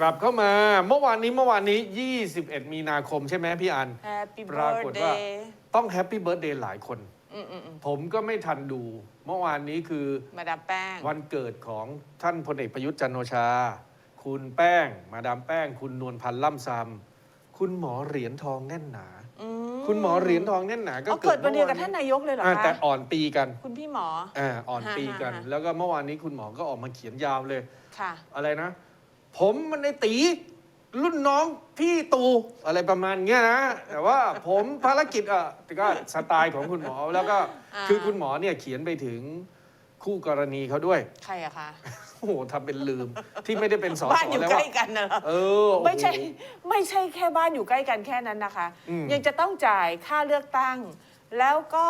กลับเข้ามาเมื่อวานนี้เมื่อวานนี้ 21 มีนาคมใช่ไหมพี่อัน Happy ปรากฏว่า birthday ต้องแฮปปี้เบิร์ดเดย์หลายคน อืมอืมอืมผมก็ไม่ทันดู เมื่อวานนี้คือ มาดามแป้ง วันเกิดของท่านพลเอกประยุทธ์จันทร์โอชา คุณแป้ง มาดามแป้ง คุณนวลพันธ์ล่ำซำคุณหมอเหรียญทองแน่นหนา อืมคุณหมอเหรียญทองแน่นหนา ก็อ๋อเกิดวันเดียวกับมื่ท่านนายกเลยเหรออ่าคะแต่อ่อนปีกันคุณพี่หมอ อ่าอ่อนปีกันฮะฮะฮะแล้วก็เมื่อวานนี้คุณหมอก็ออกมาเขียนยาวเลย ค่ะ อะไรนะ ผมมันในตี รุ่นน้องพี่ตูอะไรประมาณเงี้ยนะ แต่ว่าผมภารกิจอะแต่ก็สไตล์ของคุณหมอแล้วก็อ่า คือคุณหมอเนี่ยเขียนไปถึงคู่กรณีเขาด้วย ใครอะคะ โอ้โหทำเป็นลืมที่ไม่ได้เป็นสอบ้านสอยู่แล้วใกล้อะกันนะเหรอ เออโอ้โห ไม่ใช่ไม่ใช่แค่บ้านอยู่ใกล้กันแค่นั้นนะคะ อืม ยังจะต้องจ่ายค่าเลือกตั้ง แล้วก็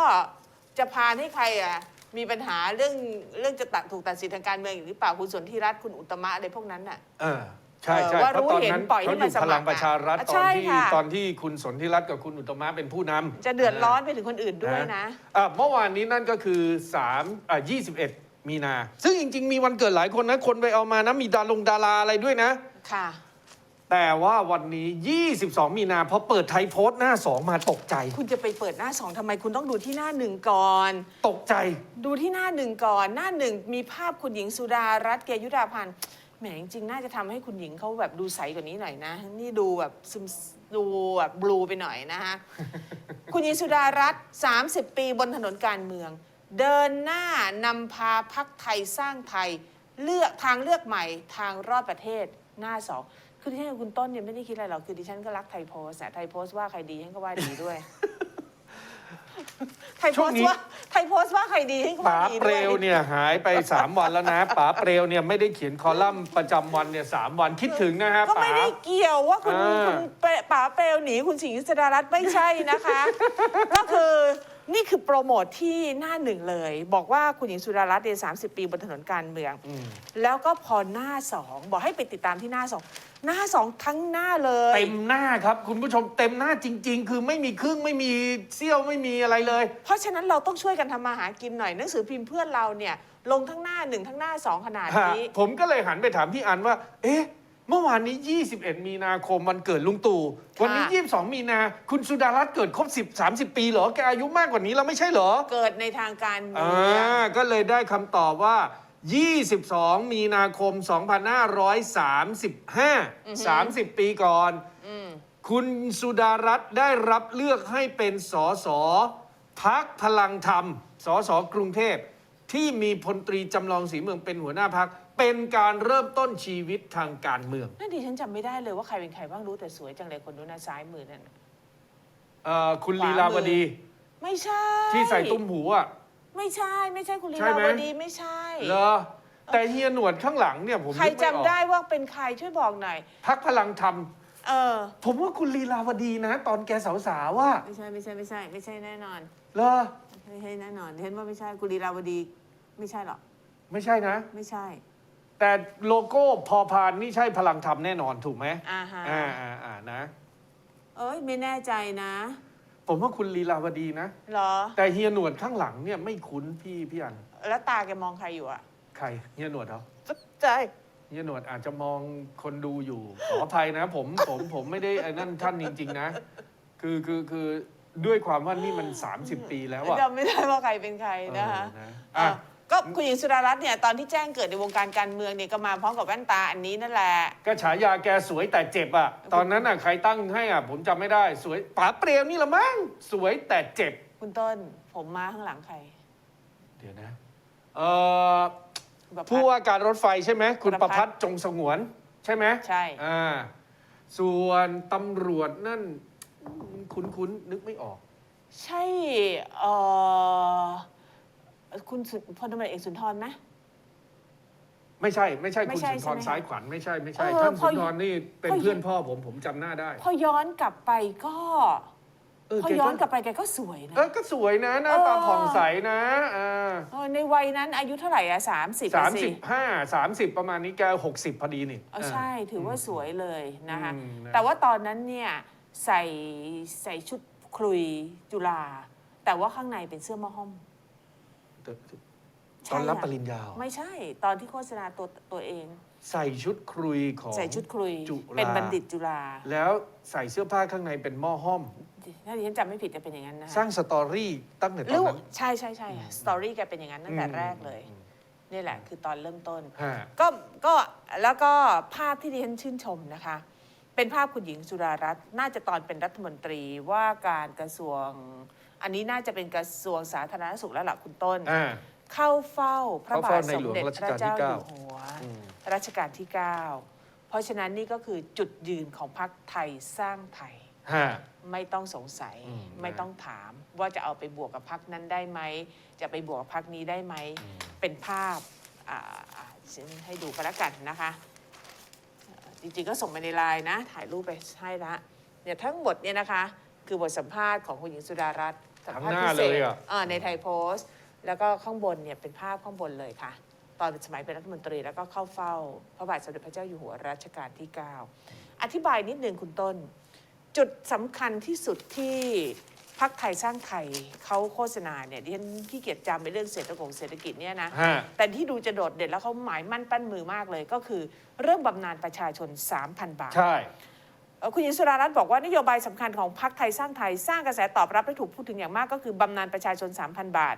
จะพานให้ใครอะ มีปัญหาเรื่องเรื่องจะตัดถูกตัดสินทางการเมืองอีกหรือเปล่าคุณสนธิรัตน์คุณอุตตมะอะไรพวกนั้นน่ะ เออใช่ใช่เออว่าเพราะรู้ตอนเห็นนั้นปล่อยให้เขาอมันยู่สมัครพลังประชารัฐอะตอใช่นที่ค่ะ ตอนที่คุณสนธิรัตน์กับคุณอุตตมะเป็นผู้นำ จะเดือดร้อนไปถึงคนอื่นด้วยนะ อะเมื่อวานนี้นั่นก็คือ3อะ21 มีนา ซึ่งจริง ๆ มีวันเกิดหลายคนนะ คนไปเอามานะ มีดารงดาราอะไรด้วยนะ ค่ะ แต่ว่าวันนี้ 22 มีนาพอเปิดไทยโพสต์หน้า 2 มาตกใจ คุณจะไปเปิดหน้าสองทำไมคุณต้องดูที่หน้าหนึ่งก่อน ตกใจ ดูที่หน้าหนึ่งก่อน หน้าหนึ่งมีภาพคุณหญิงสุดารัตน์เกยุราพันธ์แหมจริงๆน่าจะทำให้คุณหญิงเขาแบบดูใสกว่านี้หน่อยนะ นี่ดูแบบซึมดูแบบบลูไปหน่อยนะคะคุณหญิงสุดารัตน์30 ปีบนถนนการเมือง เดินหน้านำพาพักไทยสร้างไทย เลือกทางเลือกใหม่ทางรอดประเทศหน้าสอง คือดิฉันกับคุณต้นเนี่ยไม่ได้คิดอะไรหรอก คือดิฉันก็รักไทยโพสต์อะไทยโพสต์ว่าใครดีฉันก็ว่าดีด้วย ไทยโพช่วสงต์นี้ว่าไทยโพสต์ว่าใครดีฉันก็ป๋าว่าดีเปด้ลวย วเนี่ยหายไป 3 วันแล้วนะป๋าเปลวเนี่ยไม่ได้เขียนคอลัมน์ประจำวันเนี่ยสามวันคิดถึงนะฮะก็ป๋า ไม่ได้เกี่ยวว่าคุณอ่า คุณเปป๋าเปลวหนีคุณสิงห์สดารัตน์ไม่ใช่นะคะ ก็คือ นี่คือโปรโมทที่หน้าหนึ่งเลย บอกว่าคุณหญิงสุดารัตน์เรียน30ปีบนถนนการเมือง อืม แล้วก็พอหน้าสองบอกให้ไปติดตามที่หน้าสองหน้าสองทั้งหน้าเลย เต็มหน้าครับ คุณผู้ชมเต็มหน้าจริง ๆ คือไม่มีครึ่งไม่มีเสี้ยวไม่มีอะไรเลย เพราะฉะนั้นเราต้องช่วยกันทำมาหากินหน่อยหนังสือพิมพ์เพื่อนเราเนี่ย ลงทั้งหน้าหนึ่งทั้งหน้าสองขนาดฮะนี้ผมก็เลยหันไปถามพี่อันว่า เอ๊ะ เมื่อวานนี้ 21 มีนาคมวันเกิดลุงตู่ วันนี้ 22 มีนา คุณสุดารัตน์เกิดครบ 10 30 ปีเหรอ แกอายุมากกว่านี้แล้วไม่ใช่เหรอ เกิดในทางการเมือ่องาก็เลยได้คำตอบว่า 22 มีนาคม 2535 30 ปีก่อนอืมคุณสุดารัตน์ได้รับเลือกให้เป็นสสพักพลังธรรม สสกรุงเทพที่มีพลตรีจำลองศรีเมืองเป็นหัวหน้าพัก เป็นการเริ่มต้นชีวิตทางการเมืองนั่นดิฉันจำไม่ได้เลยว่าใครเป็นใครบ้างรู้แต่สวยจังเลยคนนู้นนะซ้ายมือนั่นน่ะ เอ่อคุณขวามือลีลาวดีไม่ใช่ที่ใส่ตุ้มหูอะ ไม่ใช่ไม่ใช่คุณลีใช่ลาไหม วดีไม่ใช่ เหรอแต่เฮียหนวดข้างหลังเนี่ยผมใครนึกจำไม่ออกได้ว่าเป็นใครช่วยบอกหน่อยพักพลังธรรม เออ ผมว่าคุณลีลาวดีนะ ตอนแกสาวๆว่าไม่ใช่ไม่ใช่ไม่ใช่ไม่ใช่แน่นอน เหรอไม่ใช่แน่นอนเห็นว่าไม่ใช่คุณลีลาวดี ไม่ใช่หรอกไม่ใช่นะ ไม่ใช่ แต่โลโก้พอพานนี่ใช่พลังธรรมแน่นอนถูกไหมอ่าฮะอ่าอ่าอ่านะ เอ้ยไม่แน่ใจนะผมว่าคุณลีลาวดีนะ เหรอ แต่เฮียหนวดข้างหลังเนี่ยไม่คุ้นพี่พี่อัน แล้วตาแกมองใครอยู่อะใครเฮียหนวดเหรอใช่เฮียหนวดอาจจะมองคนดูอยู่ ขออภัยนะ ผมผมผมไม่ได้ไอ้นั่นท่านจริง ๆ นะ คือคือคือด้วยความว่านี่มัน 30 ปีแล้วอะจำไม่ได้ว่าใครเป็นใครนะคะเออนะอะ อะ ก็คุณหญิงสุดารัตน์เนี่ยตอนที่แจ้งเกิดในวงการการเมืองเนี่ยก็มาพร้อมกับแว่นตาอันนี้นั่นแหละก็ฉายาแกสวยแต่เจ็บอะตอนนั้นอะใครตั้งให้อะผมจำไม่ได้สวยป๋าเปรียวนี่ละมั้งสวยแต่เจ็บ คุณต้นผมมาข้างหลังใครเดี๋ยวนะเอ่อประพัฒน์ผู้ว่าการรถไฟใช่ไหมคุณปประระพัพัฒฒน์ น์จงสงวน ใช่ไหมใช่ อ่าส่วนตำรวจนั่นคุ้นๆนึกไม่ออก ใช่เอ่อ คุณสุพลตำรวจเอกสุนทรไหม ไม่ใช่ ไม่ใช่ไม่คุณใช่สุนทรใช่ไหมซ้ายขวัญไม่ใช่ไม่ใช่ เออท่านพอสุนทรนี่เป็นพอ เพื่อนพ่อผมผมจำหน้าได้พอย้อนกลับไปก็เออพอแกย้อนกลับไปแกก็สวยนะ เออก็สวยนะหน้าตาเออ ผ่องใสนะอ่าเออในวัยนั้นอายุเท่าไหร่อะสามสิบสามสิบห้าสามสิบประมาณนี้แกหกสิบพอดีนี่ เออใช่ถือว่าสวยเลยนะคะอืมนะ แต่ว่าตอนนั้นเนี่ยใส่ใส่ชุดคลุยจุฬาแต่ว่าข้างในเป็นเสื้อมอห้อมแต่ใช่ตอนรับค่ะปริญญาเหรอไม่ใช่ตอนที่โฆษณาตัวตัวเอง ใส่ชุดครุยของใส่ชุดครุยจุฬาเป็นบัณฑิตจุฬาแล้วใส่เสื้อผ้าข้างในเป็นหม้อห้อม ถ้าดิฉันจำไม่ผิดจะเป็นอย่างนั้นนะสร้างสตอรี่ตั้งแต่ตหรืออนนั้น ใช่ใช่ใช่สตอรี่แกเป็นอย่างนั้นตั้งแต่อืมแรกเลย นี่แหละคือตอนเริ่มต้น ฮะ ก็ก็แล้วก็ภาพที่ดิฉันชื่นชมนะคะ เป็นภาพคุณหญิงสุดารัตน์น่าจะตอนเป็นรัฐมนตรีว่าการกระทรวง อันนี้น่าจะเป็นกระทรวงสาธารณสุขแล้วล่ะคุณต้น อ่า เข้าเฝ้าพระบาเข้าเฝ้าทในสมหลวงเด็จรัชพระกาลที่เจ้าอเก้ายู่หัว อืม รัชกาลที่ 9 เพราะฉะนั้นนี่ก็คือจุดยืนของพรรคไทยสร้างไทย ฮะ ไม่ต้องสงสัยอืมไม่ต้องถามว่าจะเอาไปบวกกับพักนั้นได้ไหม จะไปบวกกับพักนี้ได้ไหมเป็นภาพอ่าอ่าฉันให้ดูกันแล้วกันนะคะอ่าจริงๆก็ส่งมาในไลน์นะ ถ่ายรูปไปให้ละเนี่ยทั้งหมดเนี่ยนะคะ คือบทสัมภาษณ์ของคุณหญิงสุดารัตน์สัมภาษณ์ทั้งหน้าพิเศษเลยอะอ่าในไทยโพสต์ แล้วก็ข้างบนเนี่ยเป็นภาพข้างบนเลยค่ะ ตอนสมัยเป็นรัฐมนตรีแล้วก็เข้าเฝ้า พระบาทสมเด็จพระเจ้าอยู่หัวรัชกาลที่ 9 อธิบายนิดนึงคุณต้น จุดสำคัญที่สุดที่พักไทยสร้างไทยเขาโฆษณาเนี่ยดิฉันขี้เกียจจำไปเรื่องเศรษฐกงเศรษฐกิจเนี่ยนะ ฮะ แต่ที่ดูจะโดดเด่นแล้วเขาหมายมั่นปั้นมือมากเลยก็คือเรื่องบำนาญประชาชน 3,000 บาท ใช่เอ่อ คุณหญิงสุดารัตน์บอกว่านโยบายสำคัญของพรรคไทยสร้างไทยสร้างกระแสตอบรับและถูกพูดถึงอย่างมากก็คือบำนาญประชาชน 3,000 บาท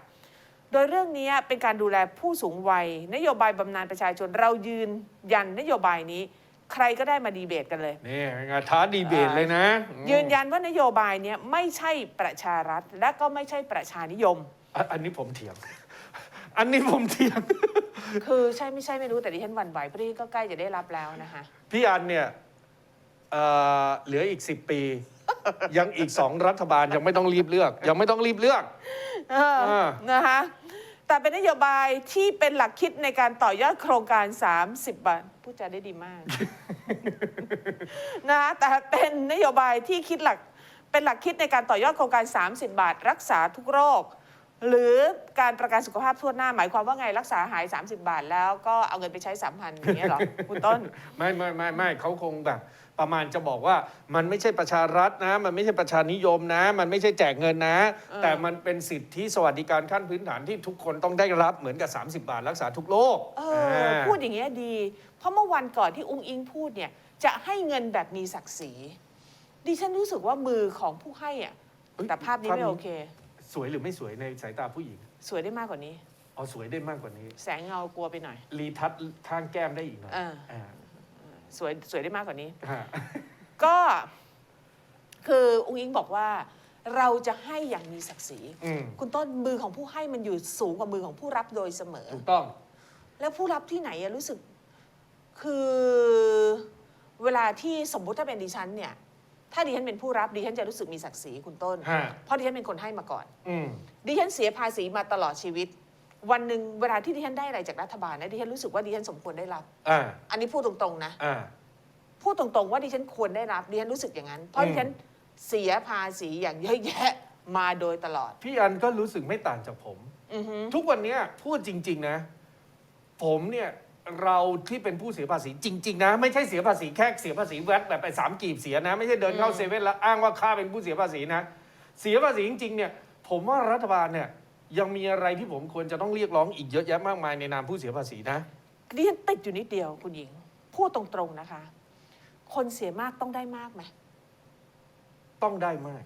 โดยเรื่องนี้เป็นการดูแลผู้สูงวัย นโยบายบำนาญประชาชนเรายืนยันนโยบายนี้ ใครก็ได้มาดีเบตกันเลยนี่งานท้าดีเบตเลยนะอืมยืนยันว่านโยบายเนี้ยไม่ใช่ประชารัฐและก็ไม่ใช่ประชานิยมอะอันนี้ผมเถียง อันนี้ผมเถียง คือใช่ไม่ใช่ไม่รู้แต่ดิฉันหวั่นไหวเพราะนี่ก็ใกล้จะได้รับแล้วนะคะพี่อันเนี่ย เอ่อเหลืออีกสิบปี ยังอีกสองรัฐบาลยังไม่ต้องรีบเลือก ยังไม่ต้องรีบเลือก เอออ่า นะคะ แต่เป็นนโยบายที่เป็นหลักคิดในการต่อยอดโครงการ 30 บาทพูดจาได้ดีมาก นะคะแต่เป็นนโยบายที่คิดหลัก เป็นหลักคิดในการต่อยอดโครงการ 30 บาท รักษาทุกโรค หรือการประกันสุขภาพทั่วหน้าหมายความว่าไงรักษาหาย 30 บาท แล้วก็เอาเงินไปใช้3,000อย่างเงี้ยเหรอ คุณต้น ไม่ไม่ไม่ไม่เขาคงแบบ ประมาณจะบอกว่ามันไม่ใช่ประชารัฐนะ มันไม่ใช่ประชานิยมนะ มันไม่ใช่แจกเงินนะเออแต่มันเป็นสิทธิสวัสดิการขั้นพื้นฐานที่ทุกคนต้องได้รับเหมือนกับ 30 บาทรักษาทุกโรคเออพูดอย่างเงี้ยดี เพราะเมื่อวันก่อนที่อุ้งอิงพูดเนี่ยจะให้เงินแบบมีศักดิ์ศรีดิฉันรู้สึกว่ามือของผู้ให้อะเอ้ยแต่ภาพนี้ภาพไม่นี้โอเค สวยหรือไม่สวยในสายตาผู้หญิง สวยได้มากกว่านี้อ๋อสวยได้มากกว่านี้ แสงเงากลัวไปหน่อย รีทัชข้างแก้มได้อีกหน่อยเอออ่า สวยสวยได้มากกว่านี้ ฮะ ก็คืออุ้งอิงบอกว่า เราจะให้อย่างมีศักดิ์ศรี อืมคุณต้นมือของผู้ให้มันอยู่สูงกว่ามือของผู้รับโดยเสมอ ถูกต้อง แล้วผู้รับที่ไหนอะรู้สึก คือเวลาที่สมมุติถ้าเป็นดิฉันเนี่ย ถ้าดิฉันเป็นผู้รับดิฉันจะรู้สึกมีศักดิ์ศรีคุณต้น ฮะ เพราะดิฉันเป็นคนให้มาก่อน อืมดิฉันเสียภาษีมาตลอดชีวิต วันหนึ่งเวลาที่ดิฉันได้อะไรจากรัฐบาลนะดิฉันรู้สึกว่าดิฉันสมควรได้รับ อ่าอันนี้พูดตรงๆนะ อ่า พูดตรงๆว่าดิฉันควรได้รับดิฉันรู้สึกอย่างนั้น เพราะอืม ดิฉันเสียภาษีอย่างเยอะแยะมาโดยตลอด พี่อันก็รู้สึกไม่ต่างจากผม อือฮึทุกวันเนี้ยพูดจริง ๆ นะ ผมเนี่ยเราที่เป็นผู้เสียภาษีจริง ๆ นะ ไม่ใช่เสียภาษีแค่เสียภาษีแวดแบบไปสามกีบเสียนะ ไม่ใช่เดินเข้าเซเว่นแล้วอ้างว่าข้าเป็นผู้เสียภาษีนะ เสียภาษีจริงๆเนี่ย ผมว่ารัฐบาลเนี่ย ยังมีอะไรที่ผมควรจะต้องเรียกร้องอีกเยอะแยะมากมายในนามผู้เสียภาษีนะ ดิฉันติดอยู่นิดเดียวคุณหญิง พูดตรงๆนะคะ คนเสียมากต้องได้มากไหมต้องได้มาก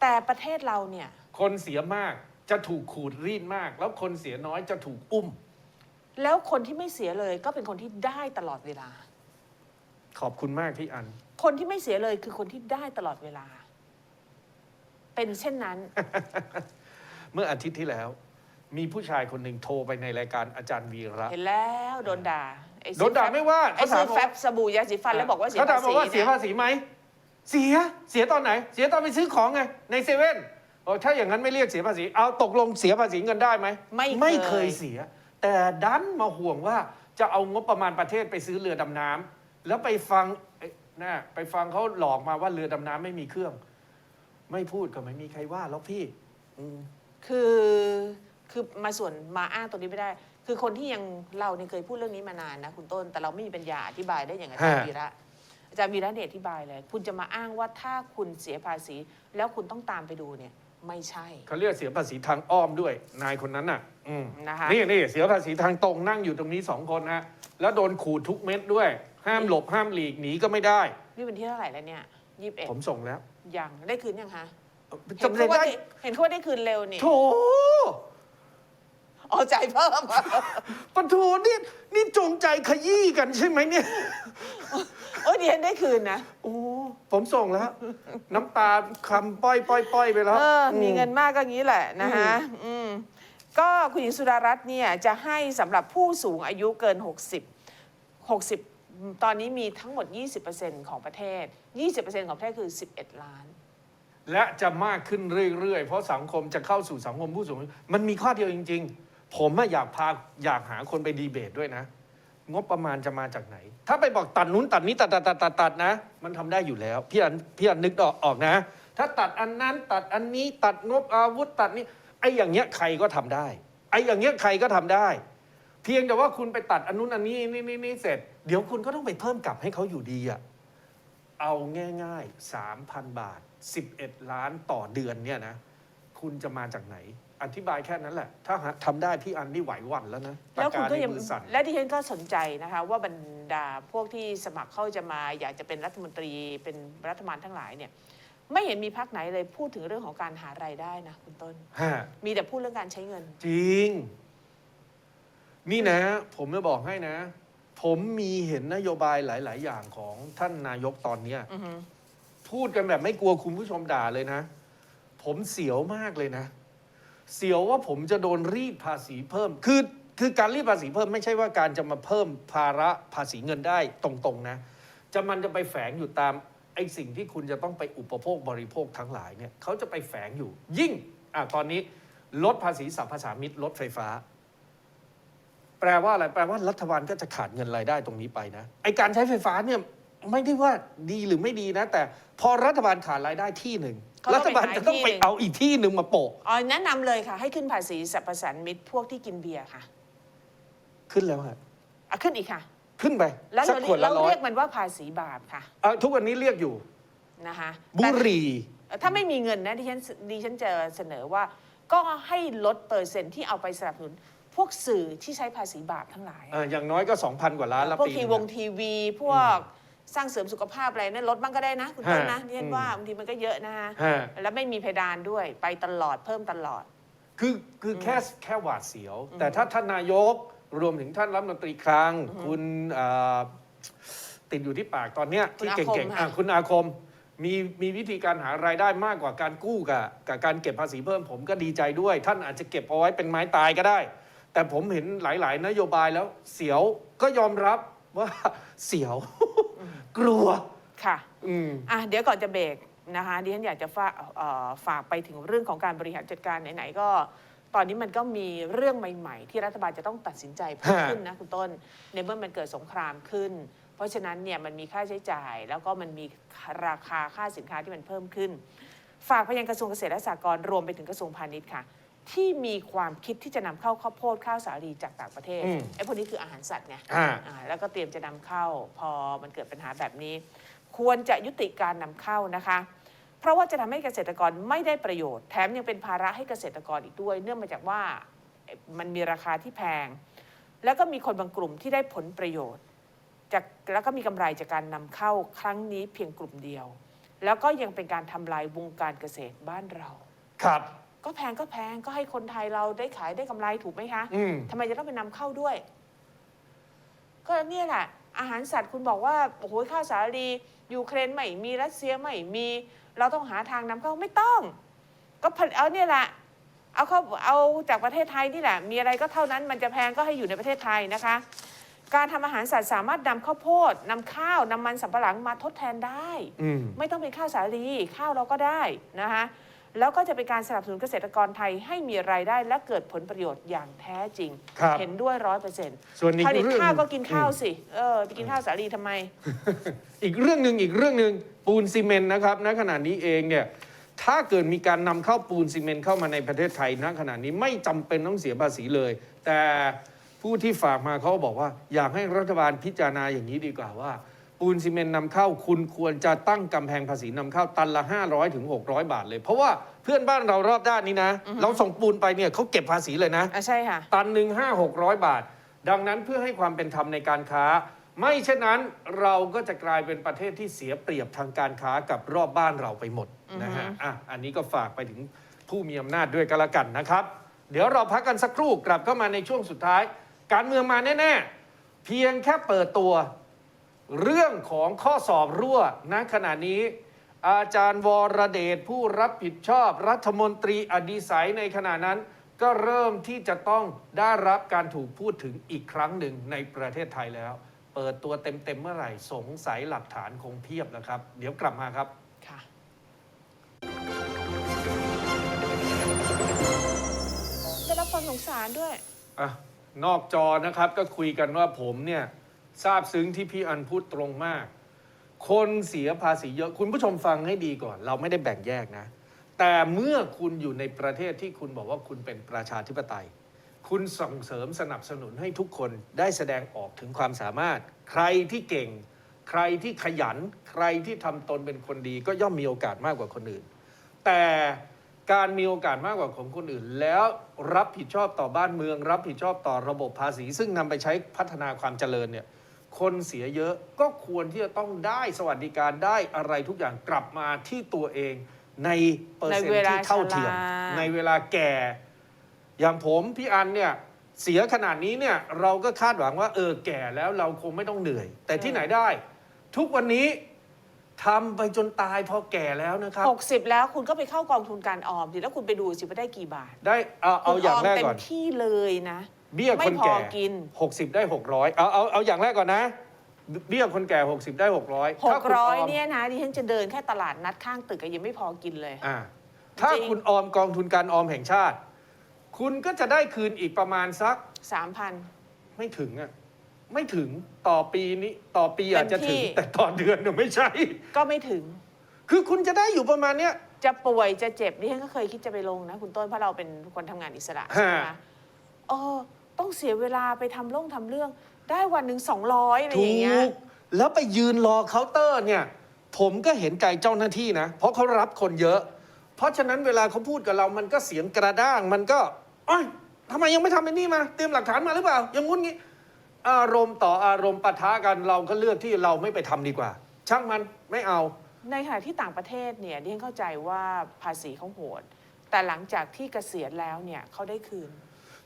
แต่ประเทศเราเนี่ย คนเสียมากจะถูกขูดรีดมาก แล้วคนเสียน้อยจะถูกอุ้ม แล้วคนที่ไม่เสียเลยก็เป็นคนที่ได้ตลอดเวลา ขอบคุณมากพี่อัน คนที่ไม่เสียเลยคือคนที่ได้ตลอดเวลา เป็นเช่นนั้น เมื่ออาทิตย์ที่แล้ว มีผู้ชายคนหนึ่งโทรไปในรายการอาจารย์วีระ เห็นแล้วโดนด่าไอ้ซื้อโดนด่าแฟบไม่ว่าไอ้เขาถาซื้มอผมแฟบสบู่ยาสีฟันแล้วบอกว่าเสียเขาถาภามผษีมว่าเสียนะภาษีไหม เสีย เสียตอนไหน เสียตอนไปซื้อของไง ในเซเว่นบอกถ้าอย่างนั้นไม่เรียกเสียภาษี เอาตกลงเสียภาษีเงินได้ไหม ไม่ไม่เคยเสีย แต่ดันมาห่วงว่าจะเอางบประมาณประเทศไปซื้อเรือดำน้ำแล้วไปฟังเอ๊ะน่ะไปฟังเขาหลอกมาว่าเรือดำน้ำไม่มีเครื่อง ไม่พูดก็ไม่มีใครว่าแล้วพี่อืม คือคือมาส่วนมาอ้างตรงนี้ไม่ได้ คือคนที่ยังเราเนี่ยเคยพูดเรื่องนี้มานานนะคุณต้น แต่เราไม่มีปัญญาอธิบายได้อย่างอาจารย์ฮะ วีระอาจารย์วีระเนี่ยอธิบายเลย คุณจะมาอ้างว่าถ้าคุณเสียภาษี แล้วคุณต้องตามไปดูเนี่ยไม่ใช่ เขาเรียกเสียภาษีทางอ้อมด้วย นายคนนั้นน่ะอืมนะคะ นี่นี่เสียภาษีทางตรงนั่งอยู่ตรงนี้สองคนฮะแล้วโดนขู่ทุกเม็ดด้วย ห้ามหลบห้ามหลีกหนีก็ไม่ได้ นี่เป็นที่เท่าไหร่แล้วเนี่ยยี่สิบเอ็ดผมส่งแล้ว ยังได้คืนยังคะ เห็นจำเขาว่าได้ได้เห็นเขาว่าได้คืนเร็วนี่โถอ๋อใจายเพิ่มปะโถนี่นี่จงใจขยี้กันใช่ไหมเนี่ย โอ้ยดิฉันได้คืนนะโอ้ ผมส่งแล้ว น้ำตาคำป้อยป้อยป้อยไปแล้วเออมีมเงินมากก็งี้แหละนะคะอืมก็คุณหญิงสุดารัตน์เนี่ยจะให้สำหรับผู้สูงอายุเกิน 60 60 ตอนนี้มีทั้งหมด 20%ของประเทศ 20%ของประเทศคือ 11 ล้าน และจะมากขึ้นเรื่อย ๆ เพราะสังคมจะเข้าสู่สังคมผู้สูงอายุมันมีข้อเดียวจริง ๆ ผมอะอยากพาอยากหาคนไปดีเบตด้วยนะ งบประมาณจะมาจากไหน ถ้าไปบอกตัดนู้นตัดนี้ตัดตัดตัดตัดตัดนะ มันทำได้อยู่แล้ว พี่อันพี่อันนึกออกออกนะ ถ้าตัดอันนั้นตัดอันนี้ตัดงบอาวุธตัดนี้ไอ้อย่างเงี้ยใครก็ทำได้ ไอ้อย่างเงี้ยใครก็ทำได้ เพียงแต่ว่าคุณไปตัดอันนู้นอันนี้นี่นี่นี่เสร็จ เดี๋ยวคุณก็ต้องไปเพิ่มกลับให้เขาอยู่ดีอะเอาง่ายๆ3,000 บาท 11 ล้านต่อเดือนเนี่ยนะคุณจะมาจากไหน อธิบายแค่นั้นแหละ ถ้าหาทำได้พี่อันนี่ไหวหวั่นแล้วนะแล้วคุณก็ปาายังในมือสั่นและที่ฉันก็สนใจนะคะ ว่าบรรดาพวกที่สมัครเข้าจะมาอยากจะเป็นรัฐมนตรีเป็นรัฐบาลทั้งหลายเนี่ยไม่เห็นมีพักไหนเลยพูดถึงเรื่องของการหารายได้นะคุณต้นฮะมีแต่พูดเรื่องการใช้เงิน จริง นี่นะ ผมจะบอกให้นะ ผมมีเห็นนโยบายหลาย ๆ อย่างของท่านนายกตอนเนี้ยอือฮึ พูดกันแบบไม่กลัวคุณผู้ชมด่าเลยนะ ผมเสียวมากเลยนะ เสียวว่าผมจะโดนรีดภาษีเพิ่ม คือคือการรีดภาษีเพิ่มไม่ใช่ว่าการจะมาเพิ่มภาระภาษีเงินได้ตรงๆนะ จะมันจะไปแฝงอยู่ตามไอ้สิ่งที่คุณจะต้องไปอุปโภคบริโภคทั้งหลายเนี่ยเขาจะไปแฝงอยู่ ยิ่งอะตอนนี้ลดภาษีสัมภาษามิตรลดไฟฟ้า แปลว่าอะไรแปลว่ารัฐบาลก็จะขาดเงินรายได้ตรงนี้ไปนะไอการใช้ไฟฟ้าเนี่ยไม่ได้ว่าดีหรือไม่ดีนะ แต่ พอรัฐบาลขาดรายได้ที่หนึ่งเขาต้รัองฐไปบาลหาจะต้องไปที่หนึ่ง เอาอีกที่หนึ่งมาโปะอ๋อแนะนำเลยค่ะ ให้ขึ้นภาษีสรรพสานมิตรพวกที่กินเบียร์ค่ะขึ้นแล้วฮะอะขึ้นอีกค่ะ ขึ้นไปแล้วสักเราขวดละเราร้อยเรียกมันว่าภาษีบาปค่ะอะทุกวันนี้เรียกอยู่นะคะบุแต่หรี่ ถ้าไม่มีเงินนะดิฉันดิฉันจะเสนอว่า ก็ให้ลดเปอร์เซ็นต์ที่เอาไปสนับสนุน พวกสื่อที่ใช้ภาษีบาปทั้งหลายอะอย่างน้อยก็ 2,000 กว่าล้านละพวกปีทีหนึ่วงอะทีวีพวก สร้างเสริมสุขภาพอะไรนั่นลดบ้างก็ได้นะ คุณต้นนะฮะดิฉันอืมว่าบางทีมันก็เยอะนะฮะฮะ แล้วไม่มีเพดานด้วยไปตลอดเพิ่มตลอด คือคือแค่แค่หวาดเสียว แต่ถ้าท่านนายกรวมถึงท่านรัฐมนตรีคลังคุณอ่าติดอยู่ที่ปากตอนเนี้ยคุณที่อาคมเก่งๆค่ะ อะคุณอาคม มีมีวิธีการหารายได้มากกว่าการกู้กับกับการเก็บภาษีเพิ่มผมก็ดีใจด้วย ท่านอาจจะเก็บเอาไว้เป็นไม้ตายก็ได้ แต่ผมเห็นหลาย ๆ นโยบายแล้วเสียวก็ยอมรับว่า เสียว กลัว ค่ะ อืม อะเดี๋ยวก่อนจะเบรกนะคะดิฉันอยากจะฝากเอ่อฝากไปถึงเรื่องของการบริหารจัดการไหนๆก็ ตอนนี้มันก็มีเรื่องใหม่ ๆ ที่รัฐบาลจะต้องตัดสินใจเพิ่มฮะ ขึ้นนะคุณต้น ในเมื่อมันเกิดสงครามขึ้น เพราะฉะนั้นเนี่ยมันมีค่าใช้จ่าย แล้วก็มันมีราคาค่าสินค้าที่มันเพิ่มขึ้น ฝากไปยังกระทรวงเกษตรและสหกรณ์รวมไปถึงกระทรวงพาณิชย์ค่ะ ที่มีความคิดที่จะนำเข้าข้าวโพดข้าวสาลีจากต่างประเทศอืมไอ้พวกนี้คืออาหารสัตว์ไงอ่า อ่าแล้วก็เตรียมจะนำเข้าพอมันเกิดปัญหาแบบนี้ ควรจะยุติการนำเข้านะคะ เพราะว่าจะทำให้เกษตรกรไม่ได้ประโยชน์ แถมยังเป็นภาระให้เกษตรกรอีกด้วย เนื่องมาจากว่ามันมีราคาที่แพง แล้วก็มีคนบางกลุ่มที่ได้ผลประโยชน์จากแล้วก็มีกำไรจากการนำเข้าครั้งนี้เพียงกลุ่มเดียว แล้วก็ยังเป็นการทำลายวงการเกษตรบ้านเรา ครับ ก็แพงก็แพงก็ให้คนไทยเราได้ขายได้กำไรถูกไหมคะอืม ทำไมจะต้องไปนำเข้าด้วย ก็เนี่ยแหละ อาหารสัตว์คุณบอกว่าโอ้โหข้าวสาลียูเครนไม่มีรัสเซียไม่มี เราต้องหาทางนำเข้าไม่ต้อง ก็ผลิตเอาเนี่ยแหละ เอาเข้าเอาจากประเทศไทยนี่แหละ มีอะไรก็เท่านั้นมันจะแพงก็ให้อยู่ในประเทศไทยนะคะ การทำอาหารสัตว์สามารถนำข้าวโพดนำข้าวนำมันสำปะหลังมาทดแทนได้ อืม ไม่ต้องเป็นข้าวสาลีข้าวเราก็ได้นะคะ แล้วก็จะเป็นการสนับสนุนเกษตรกรไทยให้มีรายได้และเกิดผลประโยชน์อย่างแท้จริง ครับเห็นด้วยร้อยเปอร์เซ็นต์ส่วนอีกผลิตเรื่อง ข้าวหนึ่งก็กินข้าวอืมสิ เออไปกินข้าวสาลีทำไม อีกเรื่องหนึ่งอีกเรื่องหนึ่งปูนซีเมนต์นะครับณขณะนี้เองเนี่ยถ้าเกิดมีการนำเข้าปูนซีเมนต์เข้ามาในประเทศไทยณขณะนี้ไม่จำเป็นต้องเสียภาษีเลย แต่ผู้ที่ฝากมาเขาบอกว่า อยากให้รัฐบาลพิจารณาอย่างนี้ดีกว่าว่า ปปูนซีเมนต์นำเข้า คุณควรจะตั้งกำแพงภาษีนำเข้าตันละ 500ถึง600 บาทเลย เพราะว่าเพื่อนบ้านเรารอบด้านนี้นะ เราส่งปูนไปเนี่ยเขาเก็บภาษีเลยนะ อะใช่ค่ะ ตันหนึ่งห้าหกร้อยบาท ดังนั้นเพื่อให้ความเป็นธรรมในการค้า ไม่เช่นนั้นเราก็จะกลายเป็นประเทศที่เสียเปรียบทางการค้ากับรอบบ้านเราไปหมดนะฮะอะอันนี้ก็ฝากไปถึงผู้มีอำนาจด้วยกันละกันนะครับ เดี๋ยวเราพักกันสักครู่กลับเข้ามาในช่วงสุดท้าย การเมืองมาแน่ ๆ เพียงแค่เปิดตัว เรื่องของข้อสอบรั่วณขณะนี้ อาจารย์วรเดชผู้รับผิดชอบรัฐมนตรีอดีศัยในขณะนั้น ก็เริ่มที่จะต้องได้รับการถูกพูดถึงอีกครั้งหนึ่งในประเทศไทยแล้ว เปิดตัวเต็มๆเมื่อไหร่ สงสัยหลักฐานคงเพียบแล้วครับ เดี๋ยวกลับมาครับค่ะได้รับความสงสารด้วยอะนอกจอนะครับก็คุยกันว่าผมเนี่ย ทราบซึ้งที่พี่อันพูดตรงมาก คนเสียภาษีเยอะคุณผู้ชมฟังให้ดีก่อน เราไม่ได้แบ่งแยกนะ แต่เมื่อคุณอยู่ในประเทศที่คุณบอกว่าคุณเป็นประชาธิปไตย คุณส่งเสริมสนับสนุนให้ทุกคนได้แสดงออกถึงความสามารถ ใครที่เก่ง ใครที่ขยัน ใครที่ทำตนเป็นคนดีก็ย่อมมีโอกาสมากกว่าคนอื่น แต่การมีโอกาสมากกว่าของคนอื่น แล้วรับผิดชอบต่อบ้านเมือง รับผิดชอบต่อระบบภาษี ซึ่งนำไปใช้พัฒนาความเจริญเนี่ย คนเสียเยอะก็ควรที่จะต้องได้สวัสดิการได้อะไรทุกอย่างกลับมาที่ตัวเองในเปอร์เซ็นในเวต์ลาที่เท่าเทียมชราในเวลาแก่ อย่างผมพี่อันเนี่ยเสียขนาดนี้เนี่ยเราก็คาดหวังว่าเออแก่แล้วเราคงไม่ต้องเหนื่อย แต่ที่ไหนได้ ทุกวันนี้ทำไปจนตายพอแก่แล้วนะครับ 60 แล้วคุณก็ไปเข้ากองทุนการออมดิแล้วคุณไปดูสิว่าได้กี่บาท ได้เอาเอาอย่างแรกคุณก่เต็อนมที่เลยนะ เบี้ยไม่คนพอแก่กิน60ได้600เอาเอาเอาอย่างแรกก่อนนะ เบี้ยคนแก่60ได้600ถ้าคุณออม600เนี่ยนะดิฉันจะเดินแค่ตลาดนัดข้างตึกอะยังไม่พอกินเลย อ่าถ้าจริง คุณออมกองทุนการออมแห่งชาติ คุณก็จะได้คืนอีกประมาณสัก3,000ไม่ถึงอะไม่ถึงต่อปีนี้ต่อปีอาจจะเต็มที่ถึงแต่ต่อเดือนเนี่ยไม่ใช่ ก็ไม่ถึง คือคุณจะได้อยู่ประมาณเนี้ย จะป่วยจะเจ็บดิฉันก็เคยคิดจะไปลงนะ คุณต้นเพราะเราเป็นคนทำงานอิสระใช่ไหมฮะ คะเออ ต้องเสียเวลาไปทำล่งทำเรื่อง ได้วันหนึ่ง200อะไรถูอย่างเงี้ย กแล้วไปยืนรอเคาน์เตอร์เนี่ย ผมก็เห็นใจเจ้าหน้าที่นะ เพราะเขารับคนเยอะ เพราะฉะนั้นเวลาเขาพูดกับเรามันก็เสียงกระด้างมันก็เอ้ยทำไมยังไม่ทำไอ้นี่มา เตรียมหลักฐานมาหรือเปล่าอย่างงู้นงี้ อารมณ์ต่ออารมณ์ปะทะกันเราก็เลือกที่เราไม่ไปทำดีกว่า ช่างมันไม่เอา ในขณะที่ต่างประเทศเนี่ยดิฉันเข้าใจว่าภาษีเขาโหด แต่หลังจากที่เกษียณแล้วเนี่ยเขาได้คืน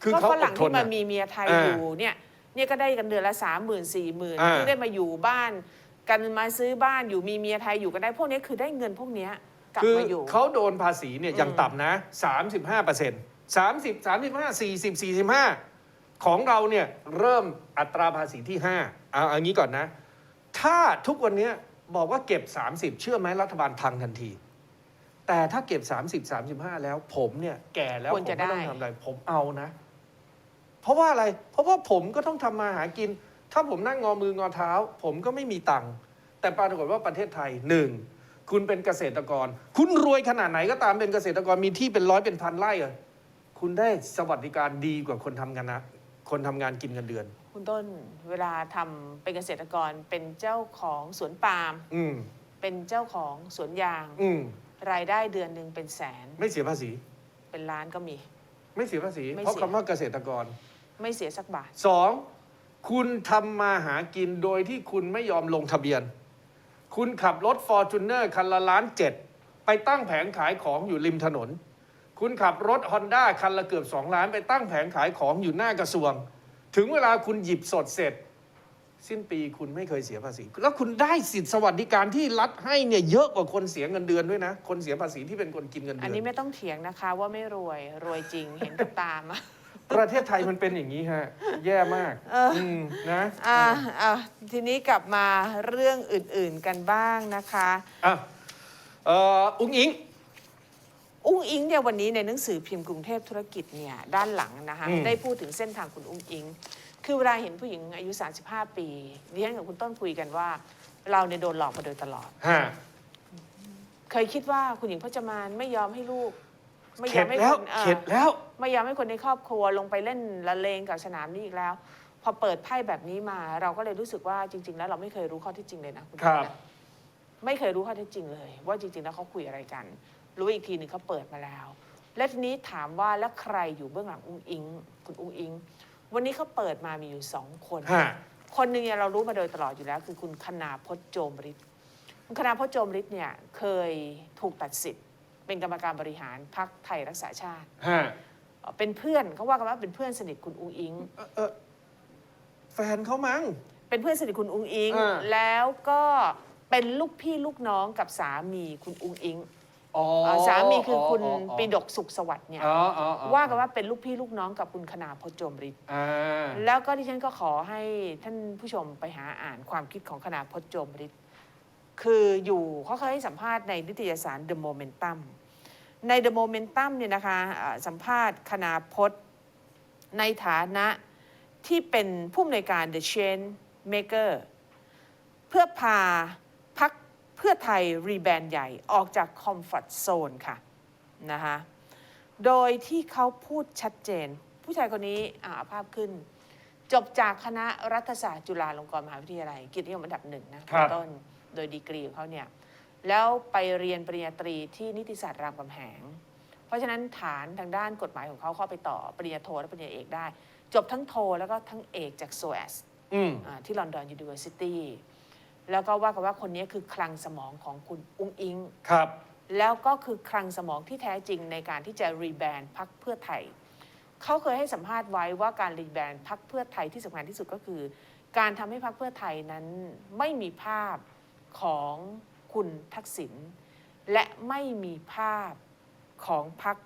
คือก็เขาฝอรั่ดงทที่นมาอะ มีเมียไทยอ่าอยู่เนี่ยเนี่ยก็ได้กันเดือนละสามหมื่นสี่หมื่นอ่า ที่ได้มาอยู่บ้าน กันมาซื้อบ้านอยู่มีเมียไทยอยู่ก็ได้พวกนี้คือได้เงินพวกเนี้ยกลับคือมาอยู่ เขาโดนภาษีเนี่ยอย่างอืมต่ำนะ 35เปอร์เซ็นต์30 35 40 45ของเราเนี่ยเริ่มอัตราภาษีที่5เอาเอางี้ก่อนนะ ถ้าทุกวันเนี้ยบอกว่าเก็บ 30 เชื่อไหมรัฐบาลพังทันที แต่ถ้าเก็บ 30 35 แล้วผมเนี่ยแก่แล้วคผวมรจะไม่ต้องได้ ทำอะไร ผมเอานะ เพราะว่าอะไร เพราะว่าผมก็ต้องทำมาหากิน ถ้าผมนั่งงอมืองอเท้า ผมก็ไม่มีตังค์แต่ปรากฏว่าประเทศไทยหนึ่งคุณเป็นเกษตรกร คุณรวยขนาดไหนก็ตามเป็นเกษตรกรมีที่เป็นร้อยเป็นพันไร่อะคุณได้สวัสดิการดีกว่าคนทำงานนะคนทำงานกินเงินเดือน คุณต้นเวลาทำเป็นเกษตรกรเป็นเจ้าของสวนปาล์มอืมเป็นเจ้าของสวนยาง อืมรายได้เดือนหนึ่งเป็นแสน ไม่เสียภาษี เป็นล้านก็มี ไม่เสียภาษี ไม่เพราะเสียคำว่าเกษตรกร ไม่เสียสักบาท สองคุณทำมาหากินโดยที่คุณไม่ยอมลงทะเบียน คุณขับรถฟอร์จูเนอร์คันละล้านเจ็ดไปตั้งแผงขายของอยู่ริมถนน คุณขับรถฮอนด้าคันละเกือบสองล้าน ไปตั้งแผงขายของอยู่หน้ากระทรวง ถึงเวลาคุณหยิบสดเสร็จ สิ้นปีคุณไม่เคยเสียภาษี แล้วคุณได้สิทธิสวัสดิการที่รัฐให้เนี่ยเยอะกว่าคนเสียเงินเดือนด้วยนะ คนเสียภาษีที่เป็นคนกินเงินเดือันอนนี้ไม่ต้องเถียงนะคะว่าไม่รวยรวยจริงเห็นกับตามา ประเทศไทยมันเป็นอย่างนี้ฮะ แย่มากมนะอ่าอ่าทีนี้กลับมาเรื่องอื่นๆกันบ้างนะคะอะเอ่ออุ้งอิงอุ้งอิงเนี่ยวันนี้ในหนังสือพิมพ์กรุงเทพธุรกิจเนี่ยด้านหลังนะคะอืมได้พูดถึงเส้นทางคุณอุ้งอิง คือเวลาเห็นผู้หญิงอายุ 35 ปีดิฉันกับคุณต้นคุยกันว่า เราเนี่ยโดนหลอกมาโดยตลอดฮะเคยคิดว่าคุณหญิงพจมานไม่ยอมให้ลูก ไม่ยเข็อดมให้แล้ควนเอ่อเข็ดแล้ว ไม่ยอมให้คนในครอบครัวลงไปเล่นละเลงกับสนามนี้อีกแล้วพพอเปิดไพ่แบบนี้มา เราก็เลยรู้สึกว่าจริง ๆ แล้วเราไม่เคยรู้ข้อเที่จริงเลยนะคุณครับนะไม่เคยรู้ข้อเท็จจริงเลย ว่าจริง ๆ แล้วเขาคุยอะไรกัน รู้อีกทีหนึ่งเขาเปิดมาแล้ว และทีนี้ถามว่าแล้วใครอยู่เบื้องหลังอุ้งอิง คุณอุ้งอิง วันนี้เขาเปิดมามีอยู่สองคน ฮะ คนหนึ่งเนี่ยเรารู้มาโดยตลอดอยู่แล้ว คือคุณคณาพจน์โจมฤทธิ์คุณคณาพจน์โจมฤทธิ์เนี่ยเคยถูกตัดสิทธิ์ เป็นกรรมการบริหารพรรคไทยรักษาชาติฮะเอ่อเป็นเพื่อนเขาว่ากันว่าเป็นเพื่อนสนิทคุณอุ้งอิง เอ่อเออแฟนเขามั้ง เป็นเพื่อนสนิทคุณอุ้งอิง อ่า แล้วก็เป็นลูกพี่ลูกน้องกับสามีคุณอุ้งอิงอ๋อเอ่อสามีคือคุณอ๋ออ๋อปีดกสุขสวัสดิ์เนี่ยอ๋ออ๋ออ๋อว่ากันว่าเป็นลูกพี่ลูกน้องกับคุณคณาพจน์โจมฤทธิ์อ่าแล้วก็ดิฉันก็ขอให้ท่านผู้ชมไปหาอ่านความคิดของคณาพจน์โจมฤทธิ์ คืออยู่เขาเคยให้สัมภาษณ์ในนิตยสาร The Momentum ใน The Momentum เนี่ยนะคะอ่าสัมภาษณ์คณาพจน์ในฐานะที่เป็นผู้อำนวยการ The Change Maker เพื่อพาพักเพื่อไทยรีแบรนด์ใหญ่ออกจากคอมฟอร์ทโซนค่ะนะคะโดยที่เขาพูดชัดเจน ผู้ชายคนนี้อ่าเอาภาพขึ้น จบจากคณะรัฐศาสตร์จุฬาลงกรณ์มหาวิทยาลัยเกียรตินิยมอันดับหนึ่งนะครับต้น โดยดีกรีของเขาเนี่ยแล้วไปเรียนปริญญาตรีที่นิติศาสตร์รามคำแหง เพราะฉะนั้นฐานทางด้านกฎหมายของเขาเข้าไปต่อปริญญาโทและปริญญาเอกได้ จบทั้งโทแล้วก็ทั้งเอกจากโซแอสอืมอ่าที่ลอนดอนยูนิเวอร์ซิตี้แล้วก็ว่ากันว่าคนนี้คือคลังสมองของคุณอุ้งอิงครับ แล้วก็คือคลังสมองที่แท้จริงในการที่จะรีแบรนด์พักเพื่อไทยเขาเคยให้สัมภาษณ์ไว้ว่าการรีแบรนด์พักเพื่อไทยที่สำคัญที่สุดก็คือ การทำให้พักเพื่อไทยนั้นไม่มีภาพ ของคุณทักษิณและไม่มีภาพของพัก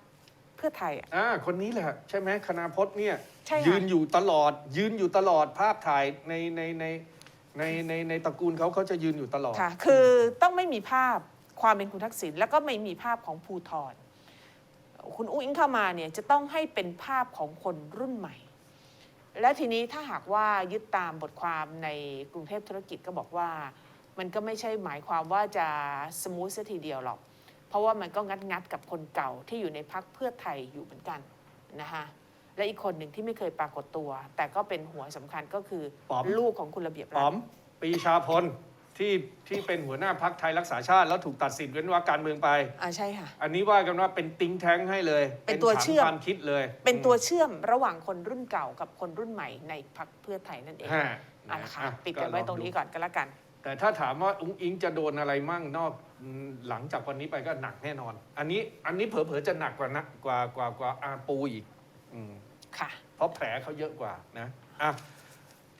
เพื่อไทยอะ อ่าคนนี้แหละ ใช่ไหมคณาพจน์เนี่ย ใช่ค่ะ ยืนอยู่ตลอด ยืนอยู่ตลอดภาพถ่ายในในในในในในตระกูลเขาเขาจะยืนอยู่ตลอด ค่ะ คือต้องไม่มีภาพความเป็นคุณทักษิณแล้วก็ไม่มีภาพของภูทรคุณอุ้งอิงเข้ามาเนี่ยจะต้องให้เป็นภาพของคนรุ่นใหม่ และทีนี้ถ้าหากว่ายึดตามบทความในกรุงเทพธุรกิจก็บอกว่า มันก็ไม่ใช่หมายความว่าจะสมูทซะทีเดียวหรอก เพราะว่ามันก็งัดงัดๆกับคนเก่าที่อยู่ในพักเพื่อไทยอยู่เหมือนกันนะคะและอีกคนหนึ่งที่ไม่เคยปรากฏตัว แต่ก็เป็นหัวสำคัญก็คือป๋อมลูกของคุณระเบียบป๋รัอฐมปรีชาพลที่ที่เป็นหัวหน้าพักไทยรักษาชาติ แล้วถูกตัดสิทธิ์เว้นวรรคการเมืองไปอ่าใช่ค่ะ อันนี้ว่ากันว่าเป็นติ้งแท้งให้เลย เป็นตัวถังเชื่อมความคิดเลย เป็นตัวเชื่อมระหว่างคนรุ่นเก่ากับคนรุ่นใหม่ในพักเพื่อไทยนั่นเองฮะเอาละค่ะอะปิดกันไว้ลอตรงนี้ดูก่อนก็แล้วกัน แต่ถ้าถามว่าอุ้งอิงจะโดนอะไรมั่งนอกอืมหลังจากวันนี้ไปก็หนักแน่นอน อันนี้อันนี้เผลอๆจะหนักกว่านะกว่ากว่ากว่าอาปูอีกอืมค่ะ เพราะแผลเขาเยอะกว่านะอะ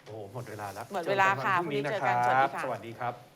โอ้โหหมดเวลาแล้วหมดเวลาจอกันค่ะวันพรุ่งนี้พรุ่งนี้นะเจอคกัรันสวัสดีบค่ะ สวัสดีครับ